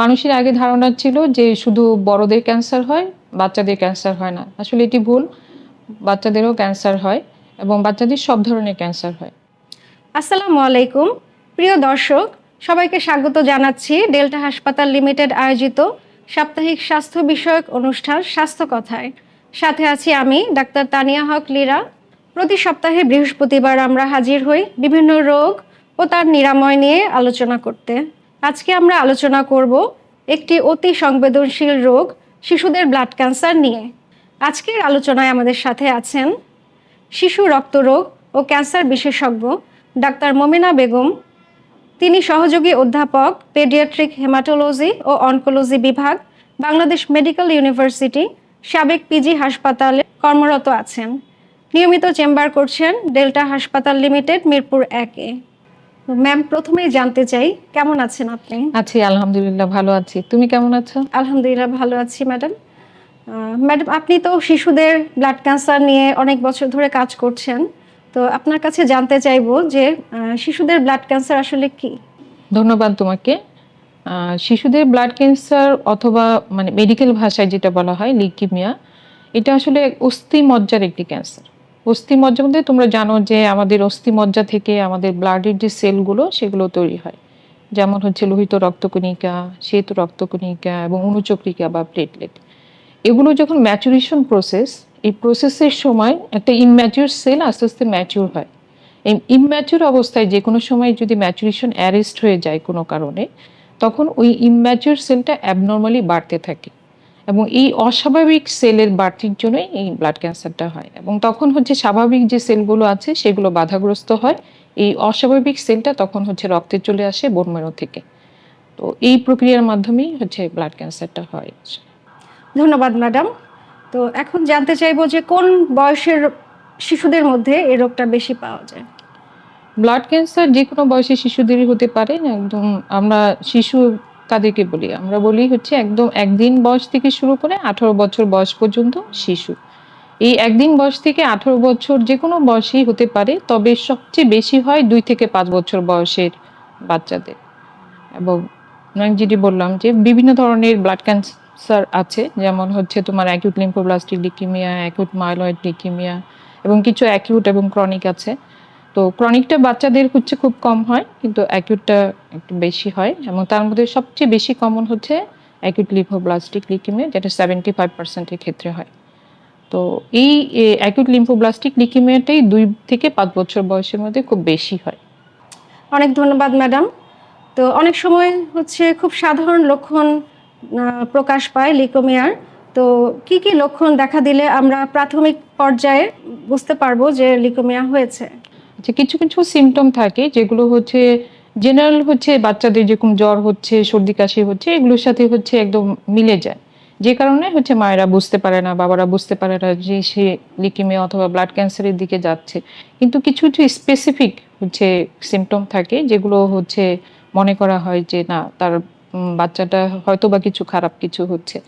মানুষের আগে ধারণা ছিল যে শুধু বড়দের ক্যান্সার হয়, বাচ্চাদের ক্যান্সার হয় না। আসলে এটি ভুল। বাচ্চাদেরও ক্যান্সার হয় এবং বাচ্চাদের সব ধরনের ক্যান্সার হয়। আসসালামু আলাইকুম। প্রিয় দর্শক, সবাইকে স্বাগত জানাচ্ছি ডেল্টা হাসপাতাল লিমিটেড আয়োজিত সাপ্তাহিক স্বাস্থ্য বিষয়ক অনুষ্ঠান স্বাস্থ্য কথায়। সাথে আছি আমি ডাক্তার তানিয়া হক লীরা। প্রতি সপ্তাহে বৃহস্পতিবার আমরা হাজির হই বিভিন্ন রোগ ও তার নিরাময় নিয়ে আলোচনা করতে। আজকে আমরা আলোচনা করব একটি অতি সংবেদনশীল রোগ শিশুদের ব্লাড ক্যান্সার নিয়ে। আজকের আলোচনায় আমাদের সাথে আছেন শিশু রক্তরোগ ও ক্যান্সার বিশেষজ্ঞ ডাক্তার মমিনা বেগম। তিনি সহযোগী অধ্যাপক, পেডিয়াট্রিক হেমাটোলজি ও অনকোলজি বিভাগ, বাংলাদেশ মেডিকেল ইউনিভার্সিটি, সাবেক পিজি হাসপাতালে কর্মরত আছেন। নিয়মিত চেম্বার করছেন ডেল্টা হাসপাতাল লিমিটেড মিরপুর একে ম্যাম প্রথমেই জানতে চাই কেমন আছেন আপনি? আছি আলহামদুলিল্লাহ ভালো আছি। তুমি কেমন আছো? আলহামদুলিল্লাহ ভালো আছি ম্যাডাম ম্যাডাম আপনি তো শিশুদের ব্লাড ক্যান্সার নিয়ে অনেক বছর ধরে কাজ করছেন। তো আপনার কাছে জানতে চাইব যে শিশুদের ব্লাড ক্যান্সার আসলে কি? ধন্যবাদ তোমাকে। শিশুদের ব্লাড ক্যান্সার অথবা মানে মেডিকেল ভাষায় যেটা বলা হয় লিকিমিয়া এটা আসলে অস্থি মজ্জার একটি ক্যান্সার অস্থি মজ্জা মধ্যে তোমরা জানো যে আমাদের অস্থি মজ্জা থেকে আমাদের ব্লাডের যে সেলগুলো সেগুলো তৈরি হয়। যেমন হচ্ছে লোহিত রক্তকণিকা, শ্বেত রক্তকণিকা এবং অনুচক্রিকা বা প্লেটলেট এগুলো যখন ম্যাচুরেশন প্রসেস এই প্রসেসের সময় একটা ইম্যাচিউর সেল আস্তে আস্তে ম্যাচিউর হয়। এই ইম্যাচিউর অবস্থায় যে কোনো সময় যদি ম্যাচুরেশন অ্যারেস্ট হয়ে যায় কোনো কারণে, তখন ওই ইম্যাচিউর সেলটা অ্যাবনর্মালি বাড়তে থাকে। এবং এই অস্বাভাবিক সেলের বাড়তির জন্যই এই ব্লাড ক্যান্সারটা হয়। এবং তখন হচ্ছে স্বাভাবিক যে সেলগুলো আছে সেগুলো বাধাগ্রস্ত হয়। এই অস্বাভাবিক সেলটা তখন হচ্ছে রক্তে চলে আসে বোনমেরো থেকে। তো এই প্রক্রিয়ার মাধ্যমেই হচ্ছে ব্লাড ক্যান্সারটা হয়। ধন্যবাদ ম্যাডাম তো এখন জানতে চাইব যে কোন বয়সের শিশুদের মধ্যে এই রোগটা বেশি পাওয়া যায়? ব্লাড ক্যান্সার যে কোনো বয়সী শিশুদেরই হতে পারে। একদম আমরা শিশু তাদেরকে বলি, আমরা বলি হচ্ছে একদম একদিন বয়স থেকে শুরু করে আঠারো বছর বয়স পর্যন্ত শিশু। এই একদিন বয়স থেকে আঠারো বছর যে কোনো বয়সেই হতে পারে, তবে সবচেয়ে বেশি হয় দুই থেকে পাঁচ বছর বয়সের বাচ্চাদের। এবং আমি যেটি বললাম যে বিভিন্ন ধরনের ব্লাড ক্যান্সার আছে, যেমন হচ্ছে তোমার acute lymphoblastic leukaemia acute myeloid leukaemia এবং কিছু অ্যাকিউট এবং ক্রনিক আছে। তো ক্রনিকটা বাচ্চাদের হচ্ছে খুব কম হয়, কিন্তু অ্যাকিউটটা একটু বেশি হয় এবং তার মধ্যে সবচেয়ে বেশি কমন হচ্ছে অ্যাকিউট লিম্ফোব্লাস্টিক লিকিমিয়া যেটা সেভেন্টি ফাইভ পার্সেন্টের ক্ষেত্রে হয়। তো এই অ্যাকিউট লিম্ফোব্লাস্টিক লিকিমিয়াটাই দুই থেকে পাঁচ বছর বয়সের মধ্যে খুব বেশি হয়। অনেক ধন্যবাদ, ম্যাডাম। তো অনেক সময় হচ্ছে খুব সাধারণ লক্ষণ প্রকাশ পায় লিকোমিয়ার তো কি কি লক্ষণ দেখা দিলে আমরা প্রাথমিক পর্যায়ে বুঝতে পারব যে লিকোমিয়া হয়েছে? যে কিছু কিছু সিমটম থাকে যেগুলো হচ্ছে জেনারেল হচ্ছে বাচ্চাদের যেরকম জ্বর হচ্ছে, সর্দি, কাশি হচ্ছে, এগুলোর সাথে হচ্ছে একদম মিলে যায়। যে কারণে হচ্ছে মায়েরা বুঝতে পারে না, বাবারা বুঝতে পারে না যে সে লিকিমিয়া অথবা ব্লাড ক্যান্সারের দিকে যাচ্ছে। কিন্তু কিছু কিছু স্পেসিফিক হচ্ছে সিমটম থাকে যেগুলো হচ্ছে মনে করা হয় যে না, তার বাচ্চাটা হয়তো বা কিছু খারাপ কিছু হচ্ছে।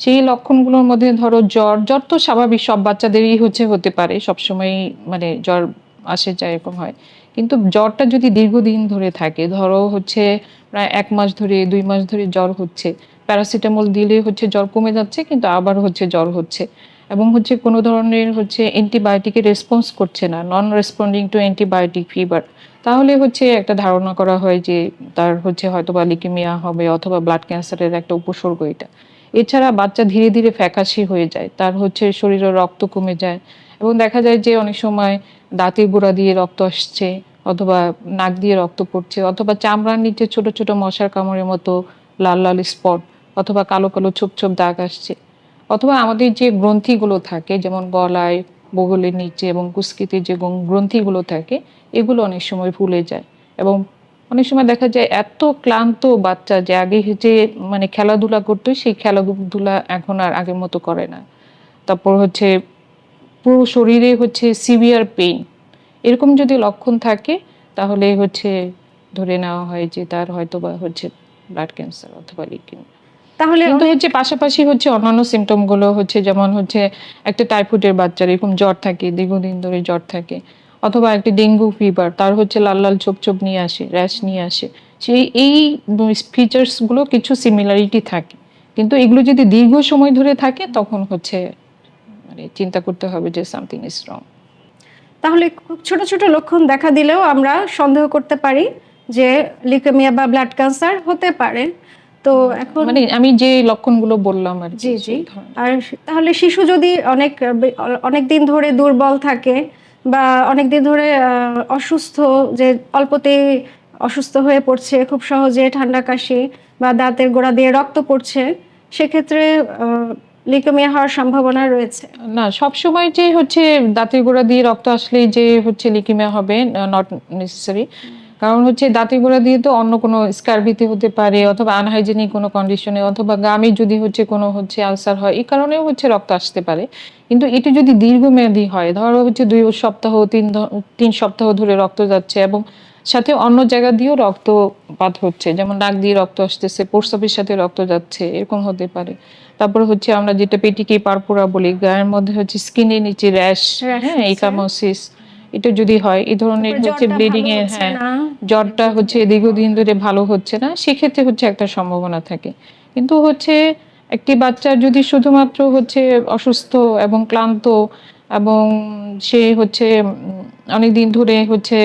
সেই লক্ষণগুলোর মধ্যে ধরো জ্বর জ্বর তো স্বাভাবিক, সব বাচ্চাদেরই হচ্ছে হতে পারে। সবসময় মানে জ্বর আসে যায় এরকম হয়। কিন্তু জ্বরটা যদি দীর্ঘদিন ধরে থাকে, ধরো হচ্ছে প্রায় এক মাস ধরে, দুই মাস ধরে জ্বর হচ্ছে, প্যারাসিটামল দিলে হচ্ছে জ্বর কমে যাচ্ছে, কিন্তু আবার হচ্ছে জ্বর হচ্ছে। এবং হচ্ছে কোনো ধরনের হচ্ছে অ্যান্টিবায়োটিকের রেসপন্স করছে না non responding to antibiotic fever তাহলে হচ্ছে একটা ধারণা করা হয় যে তার হচ্ছে হয়তো বা লিকিমিয়া হবে অথবা ব্লাড ক্যান্সারের একটা উপসর্গ এটা। এছাড়া বাচ্চা ধীরে ধীরে ফ্যাকাশি হয়ে যায়, তার হচ্ছে শরীরে রক্ত কমে যায়। এবং দেখা যায় যে অনেক সময় দাঁতের গোড়া দিয়ে রক্ত আসছে, অথবা নাক দিয়ে রক্ত পড়ছে, অথবা চামড়ার নিচে ছোট ছোট মশার কামড়ের মতো লাল লাল স্পট, অথবা কালো কালো ছোপ ছোপ দাগ আসছে। অথবা আমাদের যে গ্রন্থিগুলো থাকে, যেমন গলায়, বগলের নিচে এবং কুস্কিতে যে গ্রন্থিগুলো থাকে, এগুলো অনেক সময় ফুলে যায়। এবং অনেক সময় দেখা যায় এত ক্লান্ত বাচ্চা যে আগে যে মানে খেলাধুলা করতো, সেই খেলাধুলা এখন আর আগের মতো করে না। তারপর হচ্ছে পুরো শরীরে হচ্ছে সিভিয়ার পেইন এরকম যদি লক্ষণ থাকে তাহলে হচ্ছে ধরে নেওয়া হয় যে তার হয়তো বা হচ্ছে ব্লাড ক্যান্সার অথবা লিকিমিয়া তাহলে কিন্তু হচ্ছে পাশাপাশি হচ্ছে অন্যান্য সিমটমগুলো হচ্ছে যেমন হচ্ছে একটা টাইফয়েডের বাচ্চার এরকম জ্বর থাকে দীর্ঘদিন ধরে জ্বর থাকে অথবা একটি ডেঙ্গু ফিভার তার হচ্ছে লাল লাল চোপ চোপ নিয়ে আসে র্যাশ নিয়ে আসে সেই এই ফিচার্সগুলো কিছু সিমিলারিটি থাকে। কিন্তু এগুলো যদি দীর্ঘ সময় ধরে থাকে তখন হচ্ছে মানে চিন্তা করতে হবে যে সামথিং ইজ রং তাহলে খুব ছোট ছোট লক্ষণ দেখা দিলেও আমরা সন্দেহ করতে পারি যে লিউকেমিয়া বা ব্লাড ক্যান্সার হতে পারে। তো এখন মানে আমি যে লক্ষণগুলো বললাম আর জি জি। আর তাহলে শিশু যদি অনেক অনেক দিন ধরে দুর্বল থাকে বা অনেক দিন ধরে অসুস্থ যে অল্পতেই অসুস্থ হয়ে পড়ছে খুব সহজে ঠান্ডা কাশি বা দাঁতের গোড়া দিয়ে রক্ত পড়ছে সেক্ষেত্রে লিকোমিয়া হওয়ার সম্ভাবনা রয়েছে? না, সব সময় যে হচ্ছে দাঁতের গোড়া দিয়ে রক্ত আসলেই যে হচ্ছে লিকিমিয়া হবে নট নেসেসারি কারণ হচ্ছে দাঁতের গোড়া দিয়ে তো অন্য কোনো স্কারভিতে হতে পারে অথবা আনহাইজেনিক কোনো কন্ডিশনে অথবা গামে যদি হচ্ছে কোনো হচ্ছে আলসার হয়, এই কারণেও হচ্ছে রক্ত আসতে পারে। কিন্তু এটা যদি দীর্ঘমেয়াদী হয়, ধরো হচ্ছে দুই সপ্তাহ, তিন তিন সপ্তাহ ধরে রক্ত যাচ্ছে এবং সাথে অন্য জায়গা দিয়েও রক্তপাত হচ্ছে। যেমন নাক দিয়ে রক্ত আসতেছে প্রস্রাবের সাথে রক্ত যাচ্ছে এরকম হতে পারে। তারপরে হচ্ছে আমরা যেটা পেটিকে পারপুরা বলি গায়ের মধ্যে হচ্ছে স্কিনের নিচে র্যাশ হ্যাঁ ইকামোসিস এটা যদি হয় এই ধরনের হচ্ছে জ্বরটা ব্লিডিং এর হচ্ছে হ্যাঁ জ্বরটা হচ্ছে দীর্ঘদিন ধরে ভালো হচ্ছে না সেক্ষেত্রে হচ্ছে একটা সম্ভাবনা থাকে। কিন্তু হচ্ছে একটি বাচ্চার যদি শুধুমাত্র হচ্ছে অসুস্থ এবং ক্লান্ত এবং সে হচ্ছে অনেক দিন ধরে হচ্ছে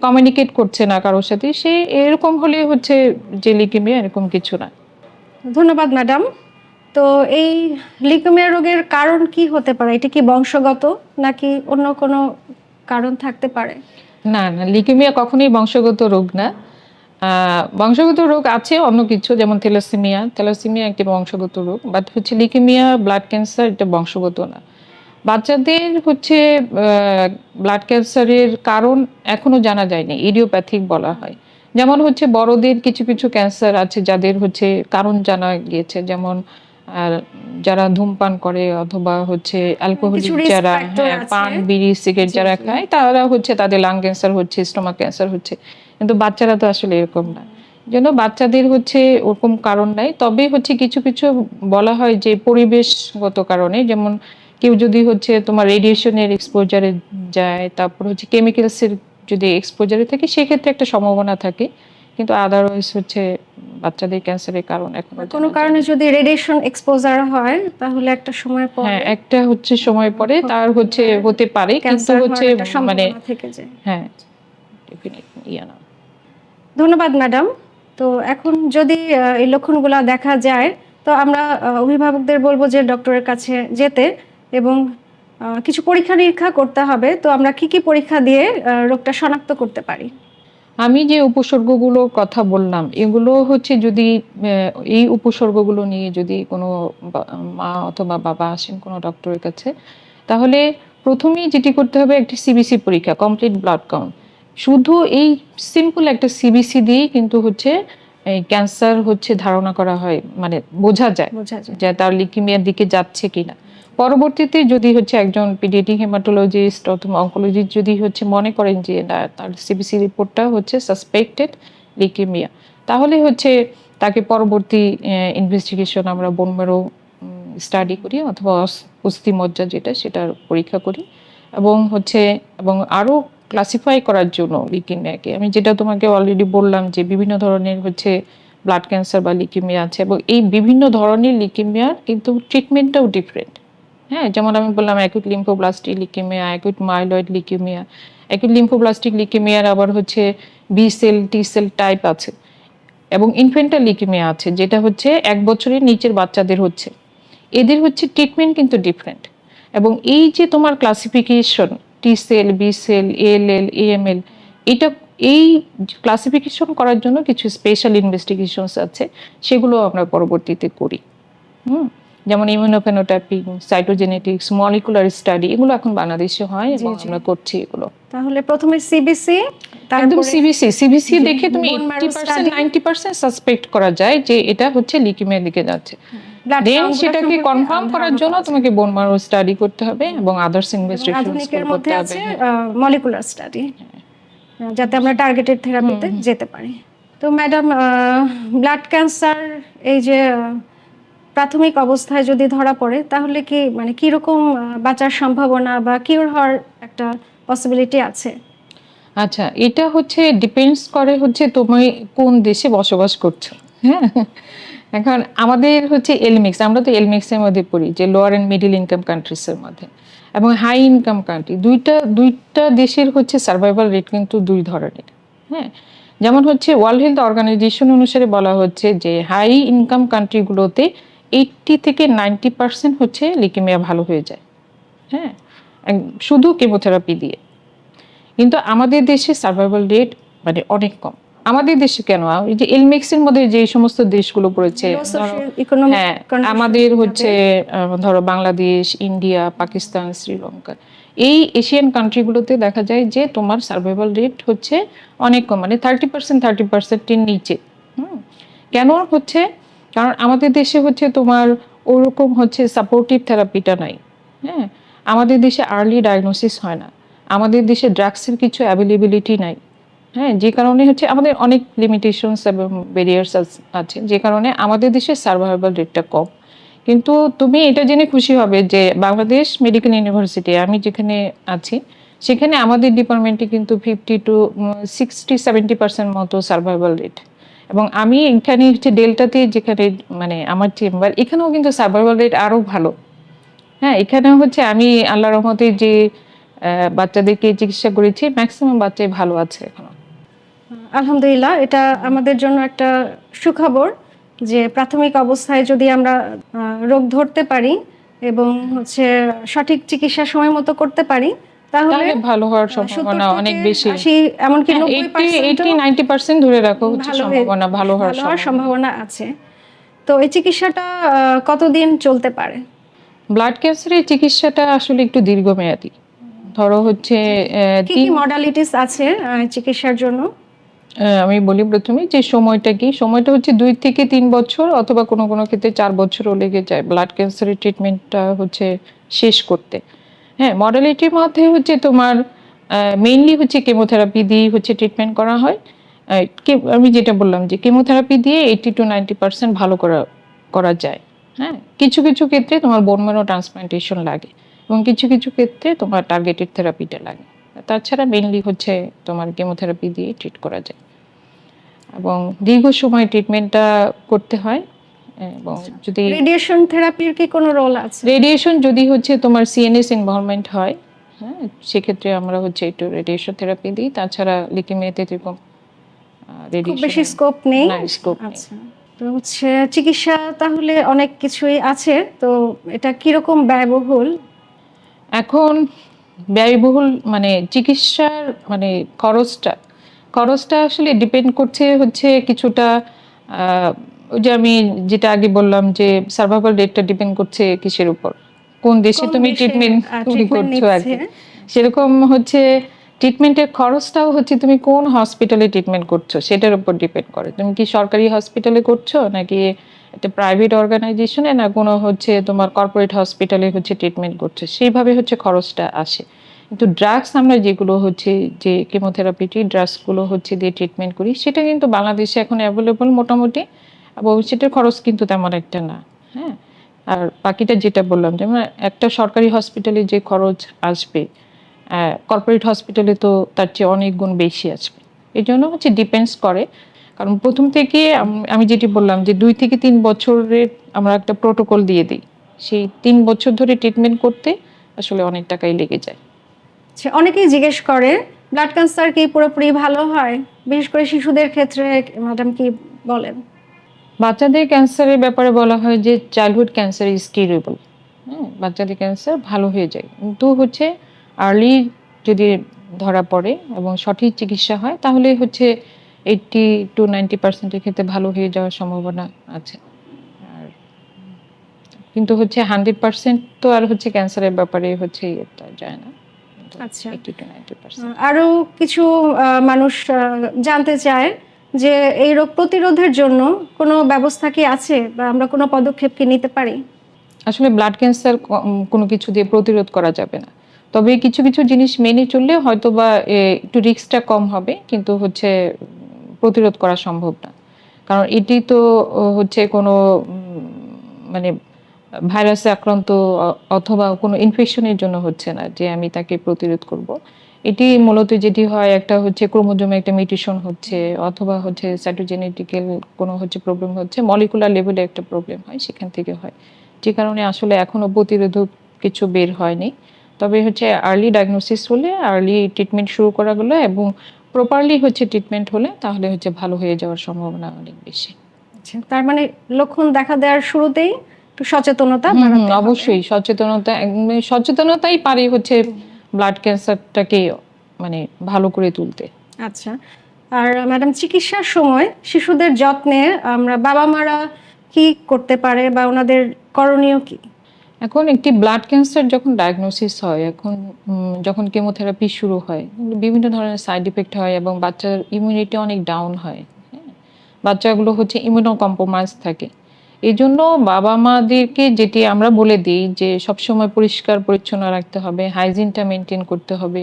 কমিউনিকেট করছে না কারোর সাথে সে এরকম হলে হচ্ছে যে লিকিমিয়া এরকম কিছু না। ধন্যবাদ ম্যাডাম তো এই লিকোমিয়া রোগের কারণ কি হতে পারে? এটা কি বংশগত নাকি অন্য কোনো কারণ থাকতে পারে? না না লিকেমিয়া কখনোই বংশগত রোগ না। বংশগত রোগ আছে অন্য কিছু যেমন থেলাসিমিয়া থেলাসিমিয়া একটি বংশগত রোগ বাট হচ্ছে লিকেমিয়া ব্লাড ক্যান্সার এটা বংশগত না। বাচ্চাদের হচ্ছে ব্লাড ক্যান্সারের কারণ এখনও জানা যায়নি ইডিওপ্যাথিক বলা হয়। যেমন হচ্ছে বড়দের কিছু কিছু ক্যান্সার আছে যাদের হচ্ছে কারণ জানা গিয়েছে যেমন যারা ধূমপান করে অথবা হচ্ছে অ্যালকোহলিক যারা হ্যাঁ। পান বিড়ি সিগারেট যারা খায় তারা হচ্ছে তাদের লাং ক্যান্সার হচ্ছে স্টোমাক ক্যান্সার হচ্ছে। কিন্তু বাচ্চারা তো আসলে এরকম না। যেন বাচ্চাদের হচ্ছে ওরকম কারণ নাই। তবে হচ্ছে কিছু কিছু বলা হয় যে পরিবেশগত কারণে যেমন কেউ যদি হচ্ছে তোমার রেডিয়েশনের এক্সপোজারে যায় তারপর হচ্ছে কেমিক্যালসের যদি এক্সপোজারে থাকে সেক্ষেত্রে একটা সম্ভাবনা থাকে। কিন্তু আদারওয়াইজ হচ্ছে বাচ্চাদের ক্যান্সারের কারণ এখন কোনো কারণে যদি রেডিয়েশন এক্সপোজার হয় তাহলে একটা সময় পর হ্যাঁ একটা হচ্ছে সময় পরে তার হচ্ছে হতে পারে কিন্তু হচ্ছে মানে থেকে যায়। হ্যাঁ ইয়ে না। ধন্যবাদ ম্যাডাম তো এখন যদি এই লক্ষণগুলো দেখা যায় তো আমরা অভিভাবকদের বলব যে ডক্টরের কাছে যেতে। এবং কিছু পরীক্ষা নিরীক্ষা করতে হবে। তো আমরা কি কি পরীক্ষা দিয়ে রোগটা শনাক্ত করতে পারি? আমি যে উপসর্গগুলোর কথা বললাম এগুলো হচ্ছে যদি এই উপসর্গগুলো নিয়ে যদি কোনো মা অথবা বাবা আসেন কোনো ডক্টরের কাছে তাহলে প্রথমেই যেটি করতে হবে একটি সিবিসি পরীক্ষা কমপ্লিট ব্লাড কাউন্ট শুধু এই সিম্পল একটা সিবিসি দিয়েই কিন্তু হচ্ছে এই ক্যান্সার হচ্ছে ধারণা করা হয় মানে বোঝা যায় বোঝা যায়। যে তার লিকিমিয়ার দিকে যাচ্ছে কিনা। পরবর্তীতে যদি হচ্ছে একজন পিডিয়াট্রিক হেমাটোলজিস্ট অথবা অঙ্কোলজিস্ট যদি হচ্ছে মনে করেন যে না, তার সিবিসি রিপোর্টটা হচ্ছে সাসপেক্টেড লিকিমিয়া তাহলে হচ্ছে তাকে পরবর্তী ইনভেস্টিগেশন আমরা বোনমেরো স্টাডি করি অথবা অস- অস্থিমজ্জা যেটা সেটার পরীক্ষা করি এবং হচ্ছে, এবং আরও ক্লাসিফাই করার জন্য লিকিমিয়াকে আমি যেটা তোমাকে অলরেডি বললাম যে বিভিন্ন ধরনের হচ্ছে ব্লাড ক্যান্সার বা লিকিমিয়া আছে এবং এই বিভিন্ন ধরনের লিকিমিয়ার কিন্তু ট্রিটমেন্টটাও ডিফারেন্ট হ্যাঁ যেমন আমি বললাম acute lymphoblastic leukaemia acute myeloid leukaemia acute lymphoblastic লিকিমিয়ার আবার হচ্ছে B cell T cell type আছে। এবং ইনফেন্টাল লিকিমিয়া আছে, যেটা হচ্ছে এক বছরের নিচের বাচ্চাদের হচ্ছে। এদের হচ্ছে ট্রিটমেন্ট কিন্তু ডিফারেন্ট এবং এই যে তোমার classification T cell B cell L L AML এটা, এই ক্লাসিফিকেশন করার জন্য কিছু স্পেশাল ইনভেস্টিগেশনস আছে, সেগুলো আমরা পরবর্তীতে করি। হুম। যেমন ইমিউনোফেনোটাইপিং সাইটোজেনেটিক্স মলিকুলার স্টাডি এগুলো এখন বাংলাদেশে হয় এবং আমরা করছি এগুলো। তাহলে প্রথমে সিবিসি একদম সিবিসি সিবিসি দেখে তুমি bone marrow eighty percent study। Ninety percent suspect করা যায় যে এটা হচ্ছে লিকিমিয়ার দিকে যাচ্ছে। দেন সেটাকে কনফার্ম করার জন্য তোমাকে বোন মারো স্টাডি করতে হবে এবং আদার্স ইনভেস্টিগেশন করতে আছে হবে হ্যাঁ। মলিকুলার স্টাডি যাতে আমরা টার্গেটেড থেরাপিতে যেতে পারি। তো ম্যাডাম ব্লাড ক্যান্সার এই যে প্রাথমিক অবস্থায় যদি ধরা পড়ে, তাহলে কি মানে কীরকম বাঁচার সম্ভাবনা বা কিওর হওয়ার একটা পসিবিলিটি আছে? আচ্ছা এটা হচ্ছে ডিপেন্ডস করে হচ্ছে তুমি কোন দেশে বসবাস করছ হ্যাঁ? এখন আমাদের হচ্ছে এলমিক্স আমরা তো এলমিক্সের মধ্যে পড়ি, যে লোয়ার অ্যান্ড মিডিল ইনকাম কান্ট্রিজের মধ্যে, এবং হাই ইনকাম কান্ট্রি দুইটা দুইটা দেশের হচ্ছে সার্ভাইভাল রেট কিন্তু দুই ধরনের হ্যাঁ? যেমন হচ্ছে ওয়ার্ল্ড হেলথ অর্গানাইজেশন অনুসারে বলা হচ্ছে যে হাই ইনকাম কান্ট্রিগুলোতে এইটটি থেকে নাইনটি পার্সেন্ট হচ্ছে লিকেমিয়া ভালো হয়ে যায়। হ্যাঁ শুধু কেমোথেরাপি দিয়ে। কিন্তু আমাদের দেশে সার্ভাইভাল রেট মানে অনেক কম। আমাদের দেশে কেন? এই যে এলমেক্সের মধ্যে যে সমস্ত দেশগুলো পড়েছে হ্যাঁ আমাদের হচ্ছে ধরো বাংলাদেশ ইন্ডিয়া পাকিস্তান শ্রীলঙ্কা। এই এশিয়ান কান্ট্রিগুলোতে দেখা যায় যে তোমার সার্ভাইভাল রেট হচ্ছে অনেক কম মানে থার্টি পার্সেন্ট থার্টি পার্সেন্টের নিচে। হুম। কেন হচ্ছে? কারণ আমাদের দেশে হচ্ছে তোমার ওরকম হচ্ছে সাপোর্টিভ থেরাপিটা নাই হ্যাঁ? আমাদের দেশে আর্লি ডায়াগনোসিস হয় না। আমাদের দেশে ড্রাগসের কিছু অ্যাভেলেবিলিটি নাই হ্যাঁ? যে কারণে হচ্ছে আমাদের অনেক লিমিটেশনস এবং ব্যারিয়ার্স আছে যে কারণে আমাদের দেশে সার্ভাইভাল রেটটা কম। কিন্তু তুমি এটা জেনে খুশি হবে যে বাংলাদেশ মেডিকেল ইউনিভার্সিটি আমি যেখানে আছি, সেখানে আমাদের ডিপার্টমেন্টে কিন্তু fifty to sixty seventy percent মতো সার্ভাইভাল রেট এবং আমি এখানে হচ্ছে ডেল্টাতে যেখানে মানে আমার চেম্বার, এখানেও কিন্তু সার্ভাইভাল রেট আরও ভালো। হ্যাঁ এখানে হচ্ছে আমি আল্লাহ রহমতে যে বাচ্চাদেরকে চিকিৎসা করেছি ম্যাক্সিমাম বাচ্চাই ভালো আছে এখনও। আলহামদুলিল্লাহ, এটা আমাদের জন্য একটা সুখবর যে প্রাথমিক অবস্থায় যদি আমরা রোগ ধরতে পারি এবং হচ্ছে সঠিক চিকিৎসা সময় মতো করতে পারি তাহলে ভালো হওয়ার সম্ভাবনা অনেক বেশি। হ্যাঁ, 80 এমনকি পার্সেন্ট ধরে রাখো হচ্ছে সম্ভাবনা ভালো হওয়ার সম্ভাবনা। আছে। তো এই চিকিৎসাটা কতদিন চলতে পারে? ব্লাড ক্যান্সারের চিকিৎসাটা আসলে একটু দীর্ঘমেয়াদী। ধরো হচ্ছে কি তিন কি মডালিটিস আছে চিকিৎসার জন্য? আমি বলি প্রথমে যে সময়টা কি সময়টা হচ্ছে দুই থেকে তিন বছর অথবা কোনো কোনো ক্ষেত্রে চার বছরও লেগে যায় ব্লাড ক্যান্সারের ট্রিটমেন্টটা হচ্ছে শেষ করতে। হ্যাঁ মডালিটির মধ্যে হচ্ছে তোমার মেইনলি হচ্ছে কেমোথেরাপি দিয়ে হচ্ছে ট্রিটমেন্ট করা হয়। আমি যেটা বললাম যে কেমোথেরাপি দিয়ে এইটি টু নাইনটি পার্সেন্ট ভালো করা করা যায়। হ্যাঁ কিছু কিছু ক্ষেত্রে তোমার বোনমেরো ট্রান্সপ্লান্টেশন লাগে এবং কিছু কিছু ক্ষেত্রে তোমার টার্গেটেড থেরাপিটা লাগে। তাছাড়া মেইনলি হচ্ছে তোমার কেমোথেরাপি দিয়ে ট্রিট করা যায়। এবং দীর্ঘ সময় ট্রিটমেন্টটা করতে হয়। এবং যদি রেডিয়েশন থেরাপির কি কোনো রোল আছে? রেডিয়েশন যদি হচ্ছে তোমার সিএনএস ইনভলভমেন্ট হয় হ্যাঁ সেক্ষেত্রে আমরা হচ্ছে একটু রেডিয়েশন থেরাপি দিই। তাছাড়া লিকিমিয়াতে যেরকম খুব বেশি স্কোপ নেই। স্কোপ আচ্ছা। তো হচ্ছে চিকিৎসা তাহলে অনেক কিছুই আছে। তো এটা কীরকম ব্যয়বহুল? এখন ব্যয়বহুল মানে চিকিৎসার মানে খরচটা খরচটা আসলে ডিপেন্ড করছে হচ্ছে কিছুটা আহ, ওই যে আমি যেটা আগে বললাম যে সার্ভাইভাল রেটটা ডিপেন্ড করছে কিসের উপর? কোন দেশে তুমি ট্রিটমেন্ট তুমি করছ আর কি? সেরকম হচ্ছে ট্রিটমেন্টের খরচটাও হচ্ছে তুমি কোন হসপিটালে ট্রিটমেন্ট করছ? সেটার উপর ডিপেন্ড করে। তুমি কি সরকারি হসপিটালে করছ নাকি একটা প্রাইভেট অর্গানাইজেশনে না কোনো হচ্ছে তোমার কর্পোরেট হসপিটালে হচ্ছে ট্রিটমেন্ট করছ? সেইভাবে হচ্ছে খরচটা আসে। কিন্তু ড্রাগস আমরা যেগুলো হচ্ছে যে কেমোথেরাপিটি ড্রাগসগুলো হচ্ছে দিয়ে ট্রিটমেন্ট করি সেটা কিন্তু বাংলাদেশে এখন অ্যাভেলেবল মোটামুটি সেটার খরচ কিন্তু তেমন একটা না হ্যাঁ? আর বাকিটা যেটা বললাম যেমন একটা সরকারি হসপিটালে যে খরচ আসবে কর্পোরেট হসপিটালে তো তার চেয়ে অনেক গুণ বেশি আসবে। এই জন্য হচ্ছে ডিপেন্ডস করে। কারণ প্রথম থেকে আমি যেটি বললাম যে দুই থেকে তিন বছরের আমরা একটা প্রোটোকল দিয়ে দিই। সেই তিন বছর ধরে ট্রিটমেন্ট করতে আসলে অনেক টাকাই লেগে যায়। আচ্ছা, অনেকেই জিজ্ঞেস করে ব্লাড ক্যান্সার কি পুরোপুরি ভালো হয়? বিশেষ করে শিশুদের ক্ষেত্রে ম্যাডাম কি বলেন? বাচ্চাদের ক্যান্সারের ব্যাপারে বলা হয় যে চাইল্ডহুড ক্যান্সার ইজ কিউরেবল হ্যাঁ বাচ্চাদের ক্যান্সার ভালো হয়ে যায়। কিন্তু হচ্ছে আর্লি যদি ধরা পড়ে এবং সঠিক চিকিৎসা হয় তাহলে হচ্ছে এইটটি টু নাইনটি পার্সেন্টের ক্ষেত্রে ভালো হয়ে যাওয়ার সম্ভাবনা আছে। আর কিন্তু হচ্ছে হান্ড্রেড পার্সেন্ট তো আর হচ্ছে ক্যান্সারের ব্যাপারে হচ্ছে ইয়েটা যায় না। আচ্ছা। আরও কিছু মানুষ জানতে চায় যে এই রোগ প্রতিরোধের জন্য কোনো ব্যবস্থা কি আছে বা আমরা কোনো পদক্ষেপ কি নিতে পারি? আসলে ব্লাড ক্যান্সার কোনো কিছু দিয়ে প্রতিরোধ করা যাবে না। তবে কিছু কিছু জিনিস মেনে চললে হয়তো বা একটু রিস্কটা কম হবে, কিন্তু হচ্ছে প্রতিরোধ করা সম্ভব না। কারণ এটি তো হচ্ছে কোনো মানে ভাইরাসে আক্রান্ত অথবা কোনো ইনফেকশনের জন্য হচ্ছে না যে আমি তাকে প্রতিরোধ করব। এটি মূলত যেটি হয় একটা হচ্ছে ক্রোমোজোমে একটা মিউটেশন হচ্ছে অথবা হচ্ছে সাইটোজেনেটিক্যাল কোনো হচ্ছে প্রবলেম হচ্ছে মলিকুলার লেভেলে একটা প্রবলেম হয় সেখান থেকে হয়। যে কারণে আসলে এখনও প্রতিরোধক কিছু বের হয়নি। তবে হচ্ছে আর্লি ডায়াগনোসিস হলে আর্লি ট্রিটমেন্ট শুরু করা গেলো এবং প্রপারলি হচ্ছে ট্রিটমেন্ট হলে তাহলে হচ্ছে ভালো হয়ে যাওয়ার সম্ভাবনা অনেক বেশি। আচ্ছা, তার মানে লক্ষণ দেখা দেওয়ার শুরুতেই একটু সচেতনতা। অবশ্যই সচেতনতা সচেতনতাই পারে হচ্ছে ব্লাড ক্যান্সারটাকে মানে ভালো করে তুলতে। আচ্ছা। আর ম্যাডাম চিকিৎসার সময় শিশুদের যত্নে আমরা বাবা মারা কি করতে পারে বা ওনাদের করণীয় কি? এখন একটি ব্লাড ক্যান্সার যখন ডায়াগনোসিস হয় এখন যখন কেমোথেরাপি শুরু হয় বিভিন্ন ধরনের সাইড ইফেক্ট হয় এবং বাচ্চার ইমিউনিটি অনেক ডাউন হয়। হ্যাঁ? বাচ্চাগুলো হচ্ছে ইমিউনো কম্প্রোমাইজ থাকে। এই জন্য বাবা মাদেরকে যেটি আমরা বলে দিই যে সবসময় পরিষ্কার, পরিচ্ছন্ন রাখতে হবে হাইজিনটা মেনটেন করতে হবে,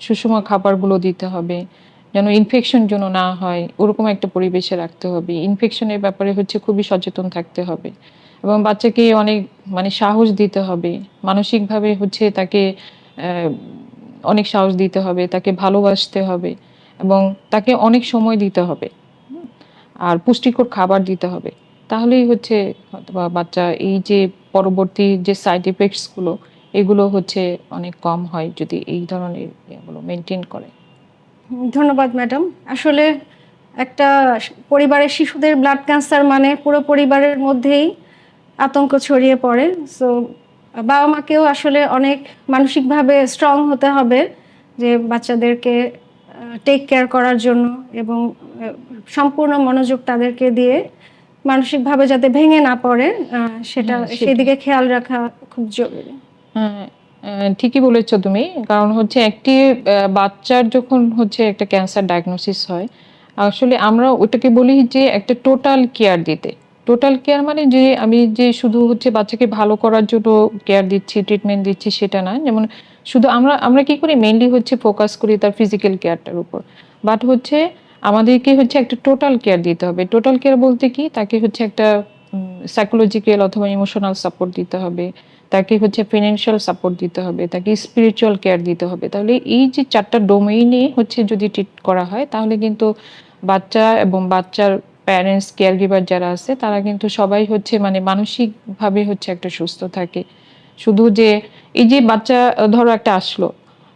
সুষম খাবারগুলো দিতে হবে, যেন ইনফেকশন যেন না হয়, ওরকম একটা পরিবেশে রাখতে হবে। ইনফেকশনের ব্যাপারে হচ্ছে খুবই সচেতন থাকতে হবে এবং বাচ্চাকে অনেক মানে সাহস দিতে হবে। মানসিকভাবে হচ্ছে তাকে অনেক সাহস দিতে হবে, তাকে ভালোবাসতে হবে এবং তাকে অনেক সময় দিতে হবে। আর পুষ্টিকর খাবার দিতে হবে। তাহলেই হচ্ছে বাচ্চা এই যে পরবর্তী যে সাইড ইফেক্টসগুলো এগুলো হচ্ছে অনেক কম হয় যদি এই ধরনের ইয়েগুলো মেনটেন করে। ধন্যবাদ ম্যাডাম আসলে একটা পরিবারের শিশুদের ব্লাড ক্যান্সার মানে পুরো পরিবারের মধ্যেই আতঙ্ক ছড়িয়ে পড়ে। সো বাবা মাকেও আসলে অনেক মানসিকভাবে স্ট্রং হতে হবে যে বাচ্চাদেরকে টেক কেয়ার করার জন্য এবং সম্পূর্ণ মনোযোগ তাদেরকে দিয়ে মানসিকভাবে যাতে ভেঙে না পড়ে সেটা সেদিকে খেয়াল রাখা খুব জরুরি। ঠিকই বলেছ তুমি। কারণ হচ্ছে একটি বাচ্চার যখন হচ্ছে একটা ক্যান্সার ডায়াগনোসিস হয় আসলে আমরা ওটাকে বলি যে একটা টোটাল কেয়ার দিতে। টোটাল কেয়ার মানে যে আমি যে শুধু হচ্ছে বাচ্চাকে ভালো করার জন্য কেয়ার দিচ্ছি ট্রিটমেন্ট দিচ্ছি সেটা না। যেমন শুধু আমরা আমরা কি করি? মেনলি হচ্ছে ফোকাস করি তার ফিজিক্যাল কেয়ারটার উপর। বাট হচ্ছে আমাদেরকে হচ্ছে একটা টোটাল কেয়ার দিতে হবে। টোটাল কেয়ার বলতে কি? তাকে হচ্ছে একটা সাইকোলজিক্যাল অথবা ইমোশনাল সাপোর্ট দিতে হবে। তাকে হচ্ছে ফিনান্সিয়াল সাপোর্ট দিতে হবে। তাকে স্পিরিচুয়াল কেয়ার দিতে হবে। তাহলে এই যে চারটা ডোমেইনে হচ্ছে যদি ট্রিট করা হয়, তাহলে কিন্তু বাচ্চা এবং বাচ্চার প্যারেন্টস কেয়ার গিভার যারা আছে, তারা কিন্তু সবাই হচ্ছে মানে মানসিকভাবে হচ্ছে একটা সুস্থ থাকে। শুধু যে এই যে বাচ্চা, ধরো একটা আসলো,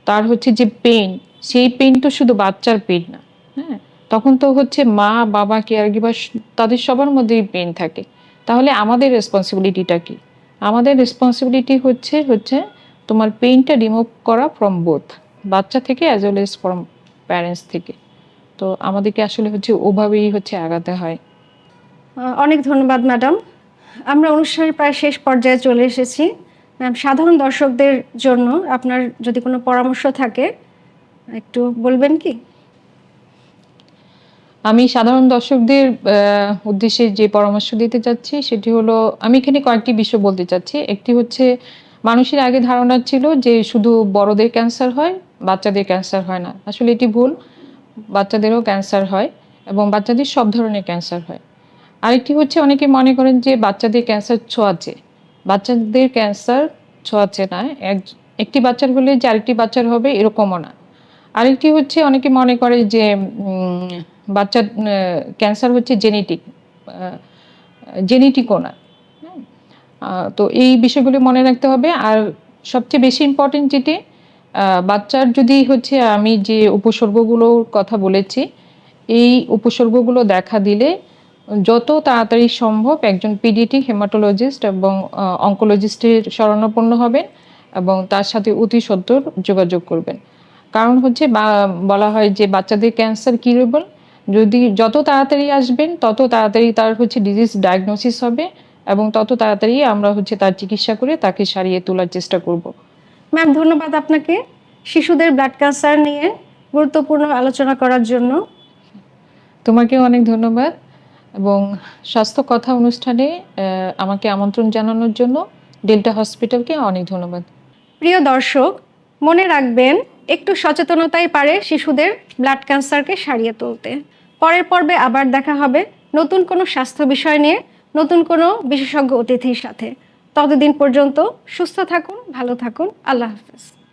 তার হচ্ছে যে পেইন সেই পেইন তো শুধু বাচ্চার পেইন না হ্যাঁ? তখন তো হচ্ছে মা বাবা কেয়ার গিভার তাদের সবার মধ্যেই পেন থাকে। তাহলে আমাদের রেসপন্সিবিলিটিটা কি? আমাদের রেসপন্সিবিলিটি হচ্ছে হচ্ছে তোমার পেইনটা রিমুভ করা ফ্রম বোথ বাচ্চা থেকে as well as from parents থেকে। তো আমাদেরকে আসলে হচ্ছে ওভাবেই হচ্ছে আগাতে হয়। অনেক ধন্যবাদ, ম্যাডাম। আমরা অনুষ্ঠানের প্রায় শেষ পর্যায়ে চলে এসেছি। সাধারণ দর্শকদের জন্য আপনার যদি কোনো পরামর্শ থাকে, একটু বলবেন কি? আমি সাধারণ দর্শকদের উদ্দেশ্যে যে পরামর্শ দিতে চাচ্ছি সেটি হলো, আমি এখানে কয়েকটি বিষয় বলতে চাচ্ছি। একটি হচ্ছে, মানুষের আগে ধারণা ছিল যে শুধু বড়দের ক্যান্সার হয়, বাচ্চাদের ক্যান্সার হয় না। আসলে এটি ভুল। বাচ্চাদেরও ক্যান্সার হয় এবং বাচ্চাদের সব ধরনের ক্যান্সার হয়। আরেকটি হচ্ছে, অনেকে মনে করেন যে বাচ্চাদের ক্যান্সার ছোঁয়াচে বাচ্চাদের ক্যান্সার ছোঁয়াচে না। এক, একটি বাচ্চার হলে যে আরেকটি বাচ্চার হবে এরকমও না। আরেকটি হচ্ছে অনেকে মনে করে যে বাচ্চার ক্যান্সার হচ্ছে জেনেটিক জেনেটিকও না? তো এই বিষয়গুলো মনে রাখতে হবে। আর সবচেয়ে বেশি ইম্পর্টেন্ট যেটি বাচ্চার যদি হচ্ছে আমি যে উপসর্গগুলোর কথা বলেছি, এই উপসর্গগুলো দেখা দিলে যত তাড়াতাড়ি সম্ভব একজন পিডিটি হেমাটোলজিস্ট এবং অঙ্কোলজিস্টের শরণাপন্ন হবেন এবং তার সাথে অতি সত্বর যোগাযোগ করবেন। কারণ হচ্ছে বা- বলা হয় যে বাচ্চাদের ক্যান্সার কিউরেবল যদি যত তাড়াতাড়ি আসবেন তত তাড়াতাড়ি তার হচ্ছে ডিজিজ ডায়াগনোসিস হবে এবং তত তাড়াতাড়ি আমরা হচ্ছে তার চিকিৎসা করে তাকে সারিয়ে তোলার চেষ্টা করব। ম্যাম ধন্যবাদ আপনাকে। শিশুদের ব্লাড ক্যান্সার নিয়ে গুরুত্বপূর্ণ আলোচনা করার জন্য। তোমাকে অনেক ধন্যবাদ এবং স্বাস্থ্য কথা অনুষ্ঠানে আমাকে আমন্ত্রণ জানানোর জন্য ডেল্টা হসপিটালকে অনেক ধন্যবাদ। প্রিয় দর্শক মনে রাখবেন একটু সচেতনতাই পারে শিশুদের ব্লাড ক্যান্সারকে সারিয়ে তুলতে। পরের পর্বে আবার দেখা হবে নতুন কোনো স্বাস্থ্য বিষয় নিয়ে, নতুন কোনো বিশেষজ্ঞ অতিথির সাথে। ততদিন পর্যন্ত সুস্থ থাকুন, ভালো থাকুন, আল্লাহ হাফেজ।